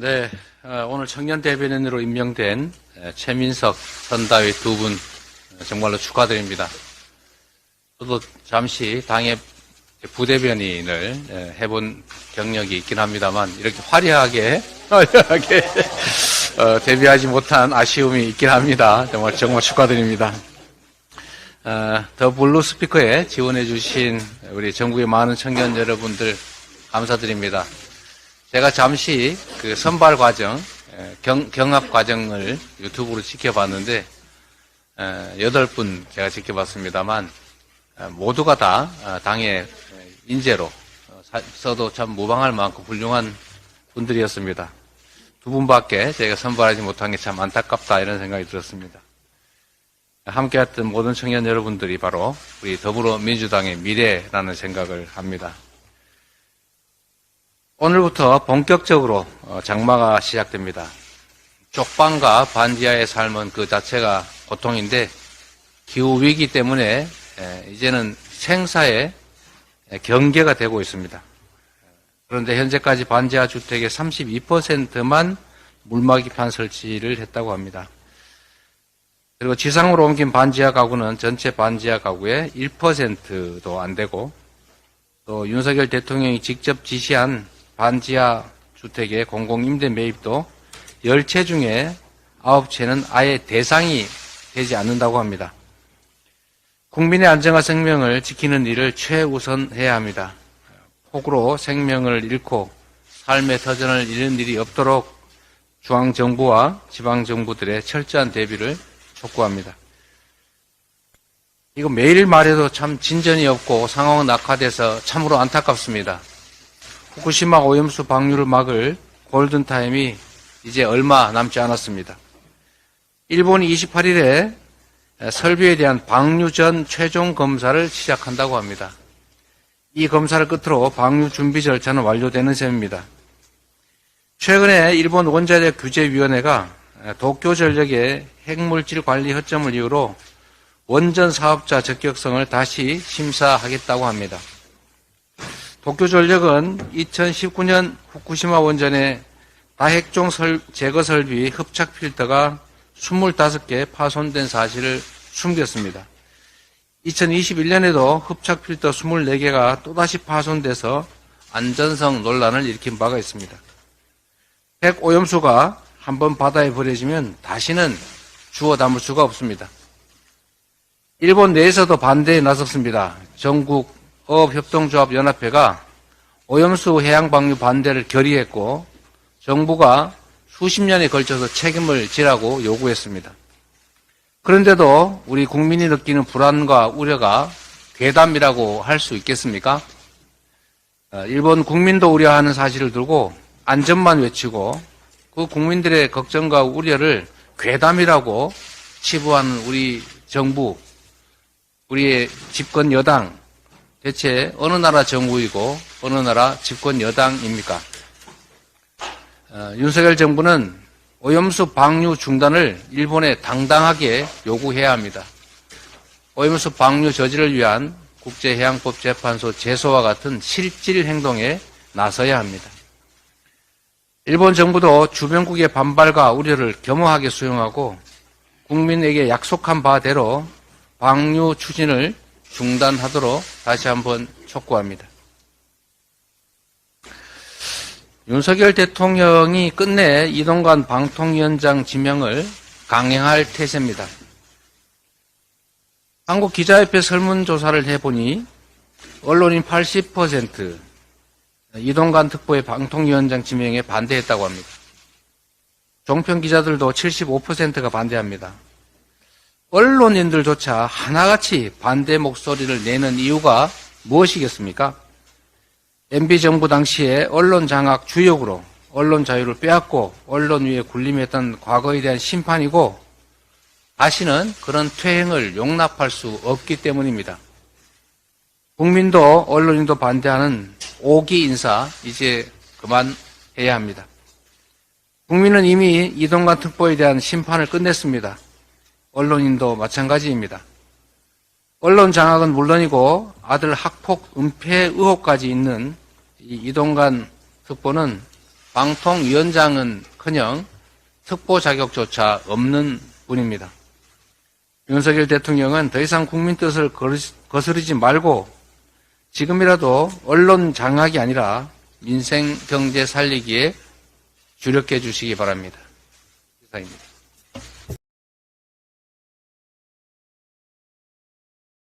네, 어, 오늘 청년 대변인으로 임명된 에, 최민석, 선다위 두 분 정말로 축하드립니다. 저도 잠시 당의 부대변인을 에, 해본 경력이 있긴 합니다만 이렇게 화려하게 화려하게 어, 데뷔하지 못한 아쉬움이 있긴 합니다. 정말 정말 축하드립니다. 어, 더 블루 스피커에 지원해 주신 우리 전국의 많은 청년 여러분들 감사드립니다. 제가 잠시 그 선발 과정, 에, 경, 경합 과정을 유튜브로 지켜봤는데, 에, 여덟 분 제가 지켜봤습니다만, 에, 모두가 다 어, 당의 인재로 어, 사- 써도 참 무방할 만큼 훌륭한 분들이었습니다. 두 분밖에 제가 선발하지 못한 게 참 안타깝다 이런 생각이 들었습니다. 함께했던 모든 청년 여러분들이 바로 우리 더불어민주당의 미래라는 생각을 합니다. 오늘부터 본격적으로 어, 장마가 시작됩니다. 쪽방과 반지하의 삶은 그 자체가 고통인데 기후 위기 때문에 에, 이제는 생사의 에, 경계가 되고 있습니다. 그런데 현재까지 반지하 주택의 32%만 물막이판 설치를 했다고 합니다. 그리고 지상으로 옮긴 반지하 가구는 전체 반지하 가구의 1%도 안 되고 또 윤석열 대통령이 직접 지시한 반지하 주택의 공공임대 매입도 10채 중에 9채는 아예 대상이 되지 않는다고 합니다. 국민의 안전과 생명을 지키는 일을 최우선해야 합니다. 폭우로 생명을 잃고 삶의 터전을 잃는 일이 없도록 중앙정부와 지방정부들의 철저한 대비를 촉구합니다. 이거 매일 말해도 참 진전이 없고 상황은 악화돼서 참으로 안타깝습니다. 후쿠시마 오염수 방류를 막을 골든타임이 이제 얼마 남지 않았습니다. 일본이 28일에 설비에 대한 방류 전 최종 검사를 시작한다고 합니다. 이 검사를 끝으로 방류 준비 절차는 완료되는 셈입니다. 최근에 일본 원자력 규제위원회가 도쿄 전력의 핵물질 관리 허점을 이유로 원전 사업자 적격성을 다시 심사하겠다고 합니다. 도쿄 전력은 2019년 후쿠시마 원전의 다핵종 설- 제거 설비 흡착 필터가 25개 파손된 사실을 숨겼습니다. 2021년에도 흡착 필터 24개가 또다시 파손돼서 안전성 논란을 일으킨 바가 있습니다. 핵 오염수가 한번 바다에 버려지면 다시는 주워 담을 수가 없습니다. 일본 내에서도 반대에 나섰습니다. 전국 어업협동조합 연합회가 오염수 해양 방류 반대를 결의했고 정부가 수십 년에 걸쳐서 책임을 지라고 요구했습니다. 그런데도 우리 국민이 느끼는 불안과 우려가 괴담이라고 할 수 있겠습니까? 어, 일본 국민도 우려하는 사실을 두고 안전만 외치고 그 국민들의 걱정과 우려를 괴담이라고 치부하는 우리 정부, 우리의 집권 여당, 대체 어느 나라 정부이고 어느 나라 집권 여당입니까? 어, 윤석열 정부는 오염수 방류 중단을 일본에 당당하게 요구해야 합니다. 오염수 방류 저지를 위한 국제해양법 재판소 제소와 같은 실질 행동에 나서야 합니다. 일본 정부도 주변국의 반발과 우려를 겸허하게 수용하고 국민에게 약속한 바대로 방류 추진을 중단하도록 다시 한번 촉구합니다. 윤석열 대통령이 끝내 이동관 방통위원장 지명을 강행할 태세입니다. 한국 기자협회 설문조사를 해보니 언론인 80% 이동관 특보의 방통위원장 지명에 반대했다고 합니다. 종편 기자들도 75%가 반대합니다. 언론인들조차 하나같이 반대 목소리를 내는 이유가 무엇이겠습니까? MB 정부 당시에 언론 장악 주역으로 언론 자유를 빼앗고 언론 위에 군림했던 과거에 대한 심판이고 다시는 그런 퇴행을 용납할 수 없기 때문입니다. 국민도 언론인도 반대하는 오기 인사 이제 그만해야 합니다. 국민은 이미 이동관 특보에 대한 심판을 끝냈습니다. 언론인도 마찬가지입니다. 언론 장악은 물론이고 아들 학폭 은폐 의혹까지 있는 이 이동관 특보는 방통위원장은 커녕 특보 자격조차 없는 분입니다. 윤석열 대통령은 더 이상 국민 뜻을 거스르지 말고 지금이라도 언론 장악이 아니라 민생 경제 살리기에 주력해 주시기 바랍니다. 이상입니다.